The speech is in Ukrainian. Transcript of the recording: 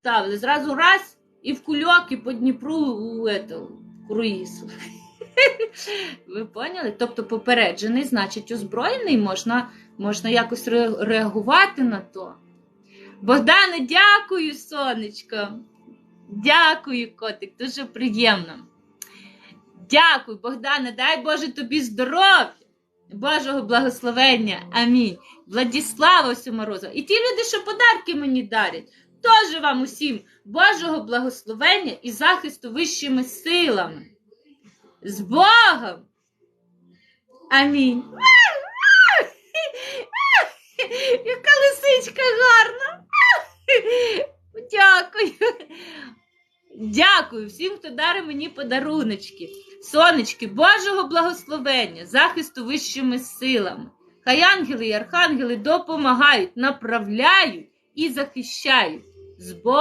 ставили. Зразу раз і в кульок, і по Дніпру у круїз. Ви поняли? Тобто попереджений, значить, озброєний, можна, можна якось реагувати на то. Богдане, дякую, сонечко. Дякую, котик, дуже приємно. Дякую, Богдане, дай Боже тобі здоров'я, Божого благословення. Амінь. Владіслава Морозова. І ті люди, що подарки мені дарять, теж вам усім Божого благословення і захисту вищими силами. З Богом. Амінь. Яка лисичка гарна. Дякую. Дякую всім, хто дарить мені подаруночки. Сонечки, Божого благословення, захисту вищими силами. Хай ангели і архангели допомагають, направляють і захищають. З Богом!